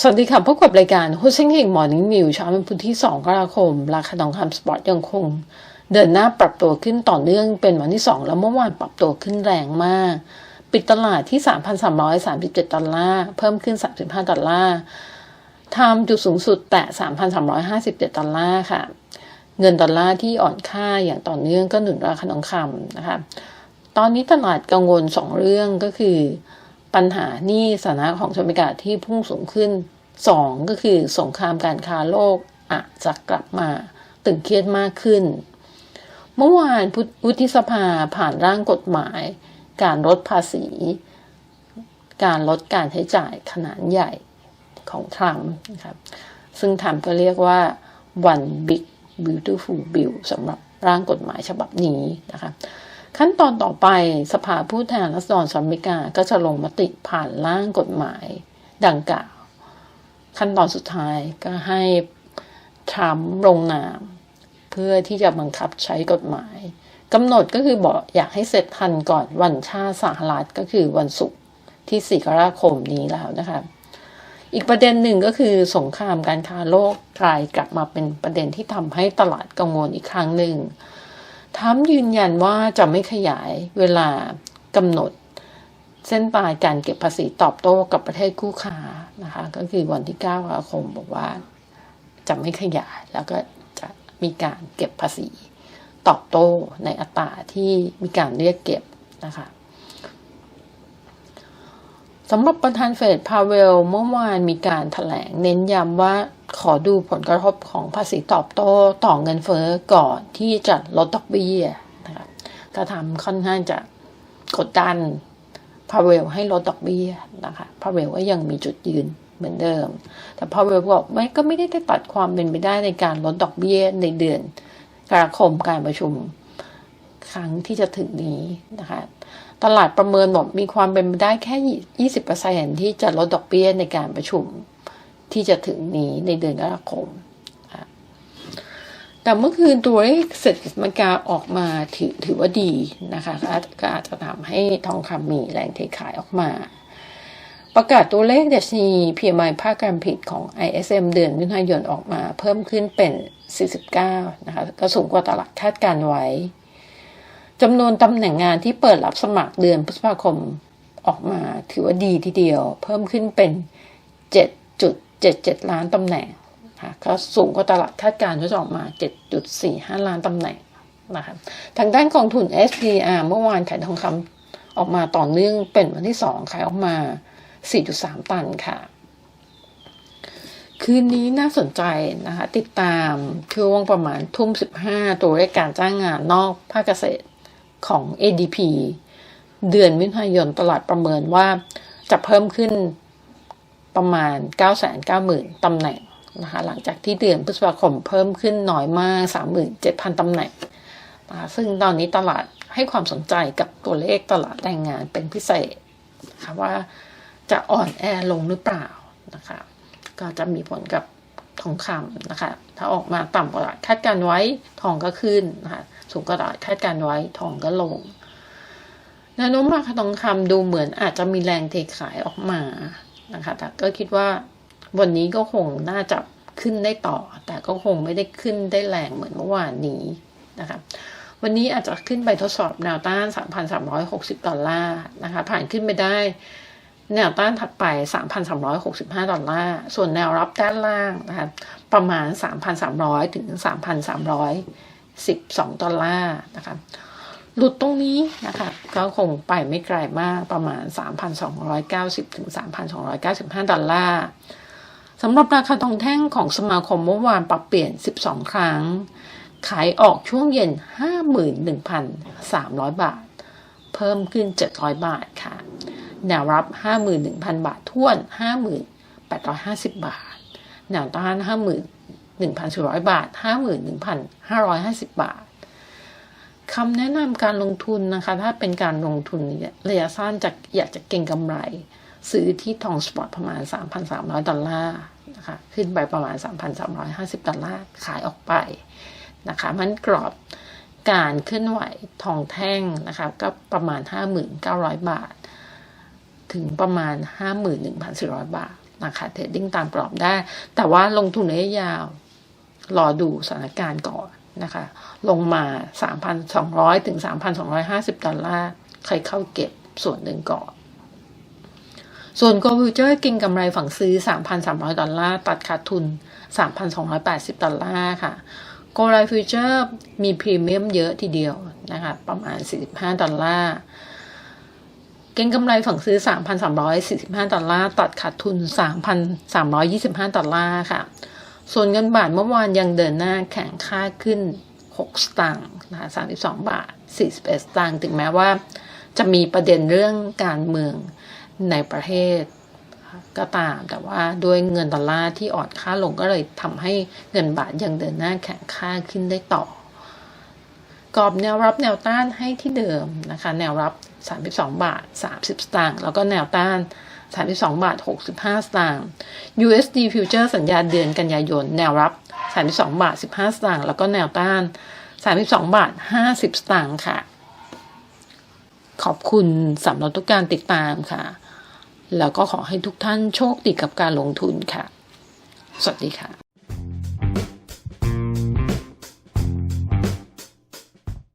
สวัสดีค่ะพบกับรายการหุ้นเซ็งเฮงมอร์นิ่งนิวเช้าวันพุธที่ 2 กรกฎาคม ราคาทองคำสปอตยังคง เดินหน้าปรับตัวขึ้นต่อเนื่องเป็นวันที่ 2 แล้วเมื่อวานปรับตัวขึ้นแรงมาก ปิดตลาดที่ 3,337 ดอลลาร์ เพิ่มขึ้น 35 ดอลลาร์ทำจุดสูงสุดแตะ 3,357 ดอลลาร์ค่ะ เงินดอลลาร์ที่อ่อนค่าอย่างต่อเนื่องก็หนุนราคาทองคำนะคะตอนนี้ตลาดกังวล 2 เรื่องก็คือปัญหาหนี้สถานะของสหรัฐอเมริกาที่พุ่งสูงขึ้น 2 ก็คือสงครามการค้าโลกอาจจะกลับมาตึงเครียดมากขึ้น เมื่อวานวุฒิสภาผ่านร่างกฎหมาย การลดภาษี การลดการใช้จ่ายขนาดใหญ่ของทรัมป์นะครับซึ่งทำก็เรียกว่า one big beautiful bill สำหรับร่างกฎหมายฉบับนี้นะคะขั้นตอนต่อไปสภาผู้แทนรัศดรสหรัฐอเมริกาก็จะลงมติผ่านร่างกฎหมายดังกล่าว ขั้นตอนสุดท้ายก็ให้ทรัมป์ลงนาม เพื่อที่จะบังคับใช้กฎหมายกำหนดก็คือบอกอยากให้เสร็จทันก่อนวันชาติสหรัฐก็คือวันศุกร์ที่ 4 กรกฎาคมนี้แล้วนะคะอีกประเด็นหนึ่งก็คือสงครามการค้าโลกกลายกลับมาเป็นประเด็นที่ทำให้ตลาดกังวลอีกครั้งหนึ่งทรัมยืนยันว่าจะไม่ขยายเวลากำหนด เส้นตายการเก็บภาษีตอบโต้กับประเทศคู่ค้านะคะ ก็คือวันที่9กรกฎาคมบอกว่าจะไม่ขยายแล้วก็จะมีการเก็บภาษีตอบโต้ในอัตราที่มีการเรียกเก็บนะคะสำหรับประธานเฟดพาเวลเมื่อวานมีการถแถลงเน้นย้ำว่าขอดูผลกระทบของภาษีตอบโต้ต่อเงินเฟ้อก่อนที่จะลดดอกเบี้ยนะคะก็ทำค่อนข้างจะกดดัน พาเวลให้ลดดอกเบี้ยนะคะพาเวลก็ยังมีจุดยืนเหมือนเดิม แต่พาเวลบอกไม่ก็ไม่ได้ตัดความเป็นไปได้ในการลดดอกเบี้ยในเดือนกรกฎาคมการประชุมครั้งที่จะถึงนี้นะคะตลาดประเมินบอกมีความเป็นไปได้แค่ยี่สิบเปอร์เซ็นที่จะลดดอกเบี้ยในการประชุมที่จะถึงนี้ในเดือนกรกฎาคม แต่เมื่อคืนตัวเลขเศรษฐกิจอเมริกาออกมาถือถือว่าดีนะคะก็อาจจะทำให้ทองคำมีแรงเทขายออกมา ประกาศตัวเลขดัชนี PMI ภาคการผลิตของ ISM เดือนมิถุนายนออกมาเพิ่มขึ้นเป็น 49 นะคะก็สูงกว่าตลาดคาดการไว้จำนวนตำแหน่งงานที่เปิดรับสมัครเดือนพฤษภาคมออกมาถือว่าดีทีเดียว เพิ่มขึ้นเป็น 7.77 ล้านตำแหน่ง ค่ะก็สูงกว่าตลาดคาดการณ์ที่ออกมา 7.45 ล้านตำแหน่งนะคะทางด้านกองทุน SPR เมื่อวานขายทองคำออกมาต่อเนื่องเป็นวันที่สองขายออกมา 4.3 ตันค่ะ คืนนี้น่าสนใจนะคะ ติดตามช่วงประมาณทุ่ม 15 ตัวเลขการจ้างงานนอกภาคเกษตรของ ADP เดือนมิถุนายนตลาดประเมินว่าจะเพิ่มขึ้นประมาณ 990,000 ตำแหน่ง นะคะหลังจากที่เดือนพฤษภาคมเพิ่มขึ้นน้อยมาก 37,000ตำแหน่งนะคะซึ่งตอนนี้ตลาดให้ความสนใจกับตัวเลขตลาดแรงงานเป็นพิเศษนะคะว่าจะอ่อนแอลงหรือเปล่านะคะก็จะมีผลกับทองคำนะคะ ถ้าออกมาต่ำกว่าคาดการไว้ทองก็ขึ้นนะคะสูงกว่าคาดการไว้ทองก็ลงแนวโน้มราคาทองคำดูเหมือนอาจจะมีแรงเทขายออกมานะคะแต่ก็คิดว่า วันนี้ก็คงน่าจะขึ้นได้ต่อ แต่ก็คงไม่ได้ขึ้นได้แรงเหมือนเมื่อวานนี้นะคะวันนี้อาจจะขึ้นไปทดสอบแนวต้าน 3,360 ดอลลาร์นะคะผ่านขึ้นไปได้ แนวต้านถัดไป 3,365 ดอลลาร์ ส่วนแนวรับด้านล่างนะคะประมาณ 3,300 ถึง 3,312 ดอลลาร์นะคะหลุดตรงนี้นะคะก็คงไปไม่ไกลมากประมาณ 3,290 ถึง 3,295 ดอลลาร์ สำหรับราคาทองแท่งของสมาคมเมื่อวานปรับเปลี่ยน 12 ครั้ง ขายออกช่วงเย็น 51,300 บาท เพิ่มขึ้น 700 บาทค่ะ แนวรับ 51,000 บาทท่วน 5850 บาท แนวต้าน 51,400 บาท 51,550 บาทคำแนะนำการลงทุนนะคะ ถ้าเป็นการลงทุนระยะสั้นจะอยากจะเก็งกำไร ซื้อที่ทองสปอร์ตประมาณ 3,300 ดอลลาร์นะคะขึ้นไปประมาณ 3,350 ดอลลาร์ขายออกไปนะคะมันกรอบการเคลื่อนไหวทองแท่งนะคะก็ประมาณ 5,900 บาท ถึงประมาณ 51,400 บาทนะคะเทรดดิ้งตามกรอบได้ แต่ว่าลงทุนระยะยาว รอดูสถานการณ์ก่อนนะคะ ลงมา 3,200 ถึง 3,250 ดอลลาร์ ใครเข้าเก็บส่วนหนึ่งก่อน ส่วน g o v ิ t u r e กินกำไรฝั่งซื้อ 3,300 ดอลลาร์ ตัดขาดทุน 3,280 ดอลลาร์ค่ะ g o l i f Future มีพรีเมียมเยอะทีเดียวนะคะ ประมาณ 45 ดอลลาร์ เก็งกำไรฝั่งซื้อ 3,345 ดอลลาร์ ตัดขาดทุน 3,325 ดอลลาร์ค่ะ ส่วนเงินบาทเมื่อวานยังเดินหน้าแข่งค่าขึ้น 6 สตางค์นะคะ32 บาท 41 สตางค์ ถึงแม้ว่าจะมีประเด็นเรื่องการเมือง ในประเทศก็ตาม แต่ว่าด้วยเงินดอลลาร์ที่อ่อนค่าลงก็เลยทำให้เงินบาทยังเดินหน้าแข่งค่าขึ้นได้ต่อกรอบแนวรับแนวต้านให้ที่เดิมนะคะ แนวรับ 32 บาท 30 สตางค์แล้วก็แนวต้าน 32 บาท 65 สตางค์ USD Future สัญญาเดือนกันยายน แนวรับ 32 บาท 15 สตางค์แล้วก็แนวต้าน 32 บาท 50 สตางค์ค่ะ ขอบคุณสำหรับทุกการติดตามค่ะ แล้วก็ขอให้ทุกท่านโชคดีกับการลงทุนค่ะ สวัสดีค่ะ